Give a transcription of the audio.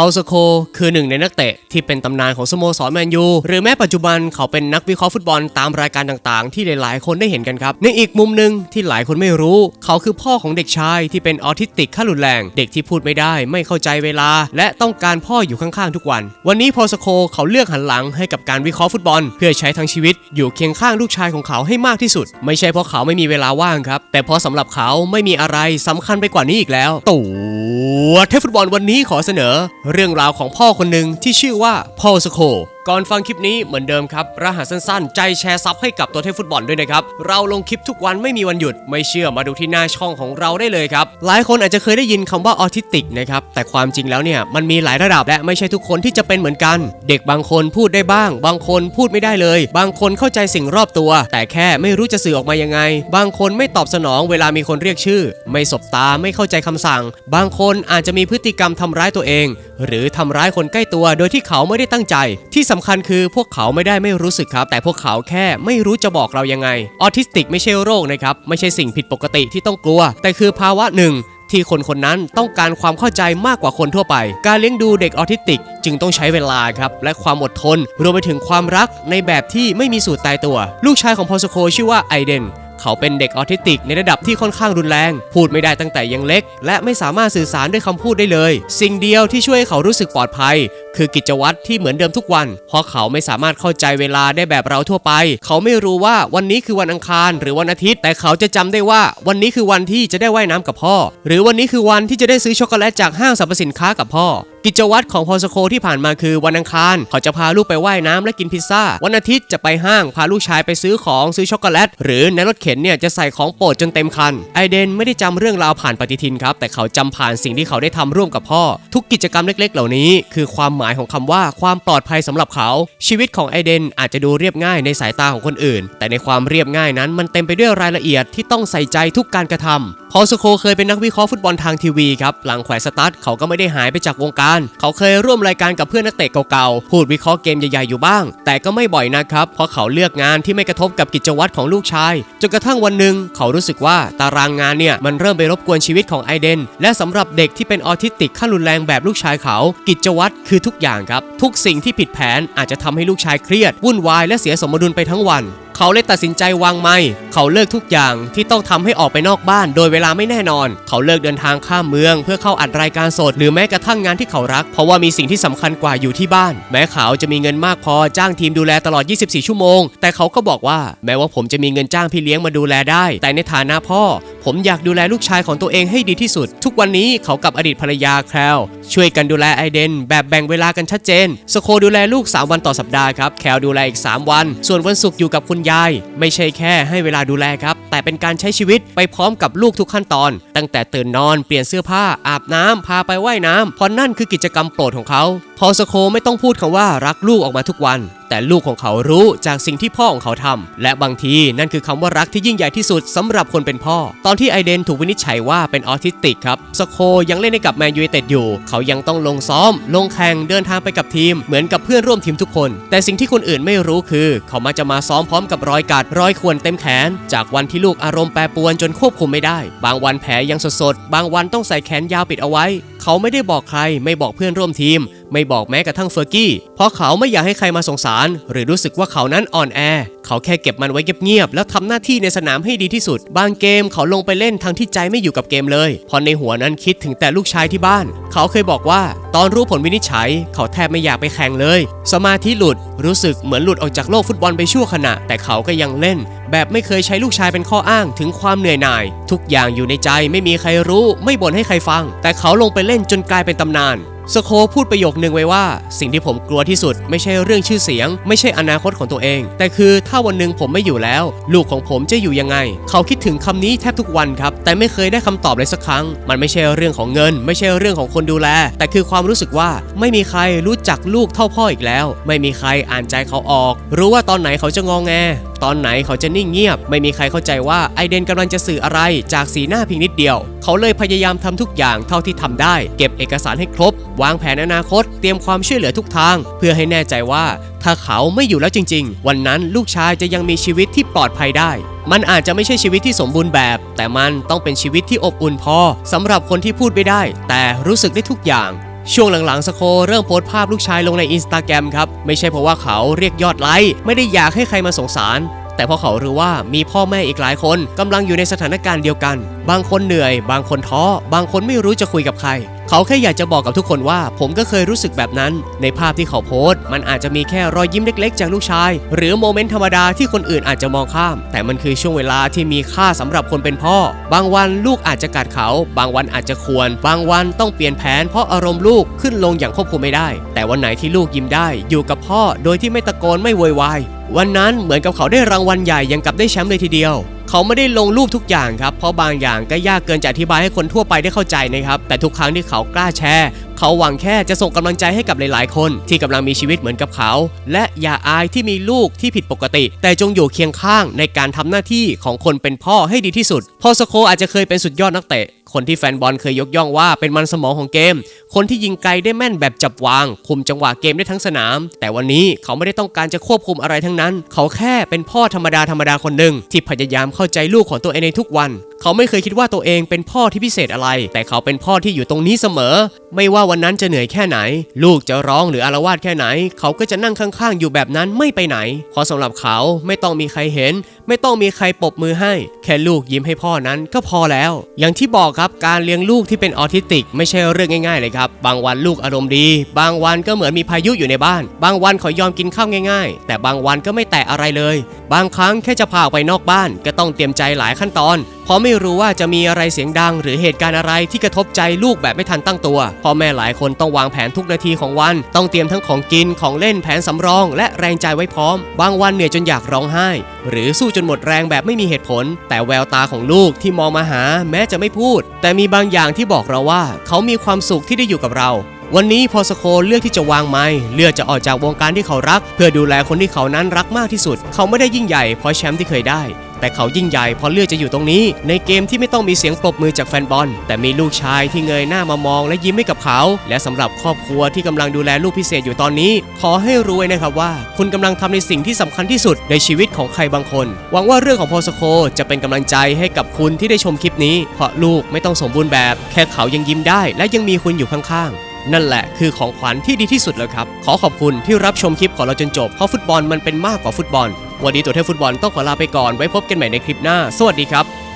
าสโคคือหนึ่งในนักเตะที่เป็นตำนานของสโมสรแมนยู หรือแม้ปัจจุบันเขาเป็นนักวิเคราะห์ฟุตบอลตามรายการต่างๆ ที่หลายๆ คนได้เห็นกันครับ ในอีกมุมหนึ่งที่หลายคนไม่รู้ เขาคือพ่อของเด็กชายที่เป็นออทิสติกขั้นรุนแรง เด็กที่พูดไม่ได้ ไม่เข้าใจเวลา และต้องการพ่ออยู่ข้างๆทุกวัน วันนี้พอสโคเขาเลือกหันหลังให้กับการวิเคราะห์ฟุตบอล เพื่อใช้ทั้งชีวิตอยู่เคียงข้างลูกชายของเขาให้มากที่สุด ไม่ใช่เพราะเขาไม่มีเวลาว่างครับแต่เพราะสำหรับเขาไม่มีอะไรสำคัญไปกว่านี้อีกแล้ว ตู่เทพฟุตบอลวันนี้ขอเสนอเรื่องราวของพ่อคนหนึ่งที่ชื่อว่าพอลสโค ก่อนฟังคลิปนี้เหมือนเดิมครับ รหัสสั้นๆ ใจแชร์ซับให้กับตัวเทพฟุตบอลด้วยนะครับ เราลงคลิปทุกวันไม่มีวันหยุด ไม่เชื่อมาดูที่หน้าช่องของเราได้เลยครับ หลายคนอาจจะเคยได้ยินคำว่าออทิสติกนะครับ แต่ความจริงแล้วเนี่ยมันมีหลายระดับและไม่ใช่ทุกคนที่จะเป็นเหมือนกัน เด็กบางคนพูดได้บ้าง บางคนพูดไม่ได้เลย บางคนเข้าใจสิ่งรอบตัว แต่แค่ไม่รู้จะสื่อออกมายังไง บางคนไม่ตอบสนองเวลามีคนเรียกชื่อ ไม่สบตาไม่เข้าใจคำสั่ง บางคนอาจจะมีพฤติกรรมทำร้ายตัวเอง หรือทำร้ายคนใกล้ตัวโดยที่เขาไม่ได้ตั้งใจที่สำคัญคือพวกเขาไม่ได้ไม่รู้สึกครับ แต่พวกเขาแค่ไม่รู้จะบอกเรายังไง ออทิสติกไม่ใช่โรคนะครับ ไม่ใช่สิ่งผิดปกติที่ต้องกลัว แต่คือภาวะหนึ่งที่คนคนนั้นต้องการความเข้าใจมากกว่าคนทั่วไป การเลี้ยงดูเด็กออทิสติก จึงต้องใช้เวลาครับ และความอดทน รวมไปถึงความรักในแบบที่ไม่มีสูตรตายตัว ลูกชายของพอลสโคชื่อว่าไอเดน เขาเป็นเด็กออทิสติกในระดับที่ค่อนข้างรุนแรง พูดไม่ได้ตั้งแต่ยังเล็ก และไม่สามารถสื่อสารด้วยคำพูดได้เลย สิ่งเดียวที่ช่วยให้เขารู้สึกปลอดภัย คือกิจวัตรที่เหมือนเดิมทุกวัน เพราะเขาไม่สามารถเข้าใจเวลาได้แบบเราทั่วไป เขาไม่รู้ว่าวันนี้คือวันอังคารหรือวันอาทิตย์ แต่เขาจะจำได้ว่าวันนี้คือวันที่จะได้ว่ายน้ำกับพ่อ หรือวันนี้คือวันที่จะได้ซื้อช็อกโกแลตจากห้างสรรพสินค้ากับพ่อกิจวัตรของพอลสโคที่ผ่านมาคือวันอังคาร เขาจะพาลูกไปว่ายน้ำและกินพิซซ่า วันอาทิตย์จะไปห้างพาลูกชายไปซื้อของซื้อช็อกโกแลต หรือในรถเข็นเนี่ยจะใส่ของโปรดจนเต็มคัน ไอเดนไม่ได้จำเรื่องราวผ่านปฏิทินครับ แต่เขาจำผ่านสิ่งที่เขาได้ทำร่วมกับพ่อ ทุกกิจกรรมเล็ก ๆ เหล่านี้ คือความหมายของคำว่าความปลอดภัยสำหรับเขา ชีวิตของไอเดนอาจจะดูเรียบง่ายในสายตาของคนอื่น แต่ในความเรียบง่ายนั้นมันเต็มไปด้วยรายละเอียดที่ต้องใส่ใจทุกการกระทำพอลสโคเคยเป็นนักวิเคราะห์ฟุตบอลทางทีวีครับ หลังแขวนสตาร์ทเขาก็ไม่ได้หายไปจากวงการ เขาเคยร่วมรายการกับเพื่อนนักเตะเก่าๆ พูดวิเคราะห์เกมใหญ่ๆอยู่บ้าง แต่ก็ไม่บ่อยนะครับ เพราะเขาเลือกงานที่ไม่กระทบกับกิจวัตรของลูกชาย จนกระทั่งวันหนึ่งเขารู้สึกว่าตารางงานเนี่ย มันเริ่มไปรบกวนชีวิตของไอเดน และสำหรับเด็กที่เป็นออทิสติกขั้นรุนแรงแบบลูกชายเขา กิจวัตรคือทุกอย่างครับ ทุกสิ่งที่ผิดแผนอาจจะทำให้ลูกชายเครียดวุ่นวายและเสียสมดุลไปทั้งวัน เขาเลยตัดสินใจวางไม้เขาเลิกทุกอย่างที่ต้องทำให้ออกไปนอกบ้าน โดยเวลาไม่แน่นอน เขาเลิกเดินทางข้ามเมือง เพื่อเข้าอัดรายการสด หรือแม้กระทั่งงานที่เขารัก เพราะว่ามีสิ่งที่สำคัญกว่าอยู่ที่บ้าน แม้เขาจะมีเงินมากพอจ้างทีมดูแลตลอด 24 ชั่วโมง แต่เขาก็บอกว่า แม้ว่าผมจะมีเงินจ้างพี่เลี้ยงมาดูแลได้ แต่ในฐานะพ่อ ผมอยากดูแลลูกชายของตัวเองให้ดีที่สุด ทุกวันนี้เขากับอดีตภรรยาแคลร์ช่วยกันดูแลไอเดน แบบแบ่งเวลากันชัดเจน สโคดูแลลูก 3 วันต่อสัปดาห์ครับ แคลดูแลอีก 3 วัน ส่วนวันศุกร์อยู่กับคุณยาย ไม่ใช่แค่ให้เวลาดูแลครับ แต่เป็นการใช้ชีวิตไปพร้อมกับลูกทุกขั้นตอน ตั้งแต่ตื่นนอนเปลี่ยนเสื้อผ้าอาบน้ำพาไปว่ายน้ำเพราะนั่นคือกิจกรรมโปรดของเขาพอสโคไม่ต้องพูดคำว่ารักลูกออกมาทุกวัน แต่ลูกของเขารู้จากสิ่งที่พ่อของเขาทำและบางทีนั่นคือคำว่ารักที่ยิ่งใหญ่ที่สุดสำหรับคนเป็นพ่อ ตอนที่ไอเดนถูกวินิจฉัยว่าเป็นออทิสติกครับสโคยังเล่นให้กับแมนยูไนเต็ดอยู่ เขายังต้องลงซ้อม ลงแข่งเดินทางไปกับทีม เหมือนกับเพื่อนร่วมทีมทุกคน แต่สิ่งที่คนอื่นไม่รู้คือ เขามักจะมาซ้อมพร้อมกับรอยกัดรอยข่วนเต็มแขน จากวันที่ลูกอารมณ์แปรปรวนจนควบคุมไม่ได้ บางวันแผลยังสดๆบางวันต้องใส่แขนยาวปิดเอาไว้ เขาไม่ได้บอกใครไม่บอกเพื่อนร่วมทีม ไม่บอกแม้กระทั่งเฟอร์กี้ เพราะเขาไม่อยากให้ใครมาสงสาร หรือรู้สึกว่าเขานั้นอ่อนแอ เขาแค่เก็บมันไว้เงียบๆแล้วทำหน้าที่ในสนามให้ดีที่สุด บางเกมเขาลงไปเล่นทั้งที่ใจไม่อยู่กับเกมเลยพราะในหัวนั้นคิดถึงแต่ลูกชายที่บ้าน เขาเคยบอกว่าตอนรู้ผลวินิจฉัย เขาแทบไม่อยากไปแข่งเลย สมาธิหลุด รู้สึกเหมือนหลุดออกจากโลกฟุตบอลไปชั่วขณะ แต่เขาก็ยังเล่น แบบไม่เคยใช้ลูกชายเป็นข้ออ้างถึงความเหนื่อยหน่าย ทุกอย่างอยู่ในใจไม่มีใครรู้ ไม่บ่นให้ใครฟัง แต่เขาลงไปเล่นจนกลายเป็นตำนาน สโคพูดประโยคนึงไว้ว่า สิ่งที่ผมกลัวที่สุด ไม่ใช่เรื่องชื่อเสียง ไม่ใช่อนาคตของตัวเอง แต่คือถ้าวันหนึ่งผมไม่อยู่แล้ว ลูกของผมจะอยู่ยังไง เขาคิดถึงคำนี้แทบทุกวันครับ แต่ไม่เคยได้คำตอบเลยสักครั้ง มันไม่ใช่เรื่องของเงิน ไม่ใช่เรื่องของคนดูแล แต่คือความรู้สึกว่าไม่มีใครรู้จักลูกเท่าพ่ออีกแล้ว ไม่มีใครอ่านใจเขาออก รู้ว่าตอนไหนเขาจะงองแง ตอนไหนเขาจะนิ่งเงียบ ไม่มีใครเข้าใจว่าไอเดนกำลังจะสื่ออะไรจากสีหน้าเพียงนิดเดียว เขาเลยพยายามทำทุกอย่างเท่าที่ทำได้ เก็บเอกสารให้ครบ วางแผนอนาคต เตรียมความช่วยเหลือทุกทาง เพื่อให้แน่ใจว่าถ้าเขาไม่อยู่แล้วจริง ๆ วันนั้นลูกชายจะยังมีชีวิตที่ปลอดภัยได้ มันอาจจะไม่ใช่ชีวิตที่สมบูรณ์แบบ แต่มันต้องเป็นชีวิตที่อบอุ่นพอสำหรับคนที่พูดไม่ได้ แต่รู้สึกได้ทุกอย่าง ช่วงหลังๆสโคเริ่มโพสต์ภาพลูกชายลงในอินสตาแกรมครับ ไม่ใช่เพราะว่าเขาเรียกยอดไลค์ไม่ได้อยากให้ใครมาสงสาร แต่เพราะเขารู้ว่ามีพ่อแม่อีกหลายคนกำลังอยู่ในสถานการณ์เดียวกัน บางคนเหนื่อย บางคนท้อ บางคนไม่รู้จะคุยกับใคร เขาแค่อยากจะบอกกับทุกคนว่า ผมก็เคยรู้สึกแบบนั้น ในภาพที่เขาโพสต์ มันอาจจะมีแค่รอยยิ้มเล็ก ๆ จากลูกชาย หรือโมเมนต์ธรรมดาที่คนอื่นอาจจะมองข้าม แต่มันคือช่วงเวลาที่มีค่าสำหรับคนเป็นพ่อ บางวันลูกอาจจะกัดเขา บางวันอาจจะควร บางวันต้องเปลี่ยนแผนเพราะอารมณ์ลูกขึ้นลงอย่างควบคุมไม่ได้ แต่วันไหนที่ลูกยิ้มได้อยู่กับพ่อ โดยที่ไม่ตะโกนไม่โวยวายวันนั้นเหมือนกับเขาได้รางวัลใหญ่ยังกับได้แชมป์เลยทีเดียว เขาไม่ได้ลงรูปทุกอย่างครับ เพราะบางอย่างก็ยากเกินจะอธิบายให้คนทั่วไปได้เข้าใจนะครับ แต่ทุกครั้งที่เขากล้าแชร์ เขาหวังแค่จะส่งกำลังใจให้กับหลาย ๆ คน ที่กำลังมีชีวิตเหมือนกับเขา และอย่าอายที่มีลูกที่ผิดปกติ แต่จงอยู่เคียงข้างในการทำหน้าที่ของคนเป็นพ่อให้ดีที่สุดพอสโคอาจจะเคยเป็นสุดยอดนักเตะคนที่แฟนบอลเคยยกย่องว่าเป็นมันสมองของเกม คนที่ยิงไกลได้แม่นแบบจับวาง คุมจังหวะเกมได้ทั้งสนาม แต่วันนี้เขาไม่ได้ต้องการจะควบคุมอะไรทั้งนั้น เขาแค่เป็นพ่อธรรมดาธรรมดาคนหนึ่งที่พยายามเข้าใจลูกของตัวเองในทุกวัน เขาไม่เคยคิดว่าตัวเองเป็นพ่อที่พิเศษอะไร แต่เขาเป็นพ่อที่อยู่ตรงนี้เสมอ ไม่ว่าวันนั้นจะเหนื่อยแค่ไหน ลูกจะร้องหรืออารวาสแค่ไหน เขาก็จะนั่งข้างๆ อยู่แบบนั้นไม่ไปไหน เพราะสำหรับเขาไม่ต้องมีใครเห็น ไม่ต้องมีใครปรบมือให้ แค่ลูกยิ้มให้พ่อนั้นก็พอแล้ว อย่างที่บอกครับการเลี้ยงลูกที่เป็นออทิสติก ไม่ใช่เรื่องง่ายๆเลยครับบางวันลูกอารมณ์ดี บางวันก็เหมือนมีพายุอยู่ในบ้าน บางวันเขายอมกินข้าวง่ายๆ แต่บางวันก็ไม่แตะอะไรเลย บางครั้งแค่จะพาออกไปนอกบ้านก็ต้องเตรียมใจหลายขั้นตอน เพราะไม่รู้ว่าจะมีอะไรเสียงดัง หรือเหตุการณ์อะไรที่กระทบใจลูกแบบไม่ทันตั้งตัวพ่อแม่หลายคนต้องวางแผนทุกนาทีของวัน ต้องเตรียมทั้งของกินของเล่นแผนสำรอง และแรงใจไว้พร้อม บางวันเหนื่อยจนอยากร้องไห้ หรือสู้จนหมดแรงแบบไม่มีเหตุผล แต่แววตาของลูกที่มองมาหา แม้จะไม่พูด แต่มีบางอย่างที่บอกเราว่า เขามีความสุขที่ได้อยู่กับเราวันนี้พอสโคเลือกที่จะวางไม้เลือกจะออกจากวงการที่เขารัก เพื่อดูแลคนที่เขานั้นรักมากที่สุด เขาไม่ได้ยิ่งใหญ่เพราะแชมป์ที่เคยได้ แต่เขายิ่งใหญ่เพราะเลือกจะอยู่ตรงนี้ ในเกมที่ไม่ต้องมีเสียงปรบมือจากแฟนบอล แต่มีลูกชายที่เงยหน้ามามองและยิ้มให้กับเขา และสำหรับครอบครัวที่กำลังดูแลลูกพิเศษอยู่ตอนนี้ ขอให้รู้ไว้นะครับว่า คุณกำลังทำในสิ่งที่สำคัญที่สุดในชีวิตของใครบางคน หวังว่าเรื่องของพอสโคจะเป็นกำลังใจให้กับคุณที่ได้ชมคลิปนี้ เพราะลูกไม่ต้องสมบูรณ์แบบ แค่เขายังยิ้มได้ และยังมีคุณอยู่ข้างๆนั่นแหละคือของขวัญที่ดีที่สุดแล้วครับ ขอขอบคุณที่รับชมคลิปของเราจนจบ เพราะฟุตบอลมันเป็นมากกว่าฟุตบอล วันนี้ตัวเทพฟุตบอลต้องขอลาไปก่อนไว้พบกันใหม่ในคลิปหน้า สวัสดีครับ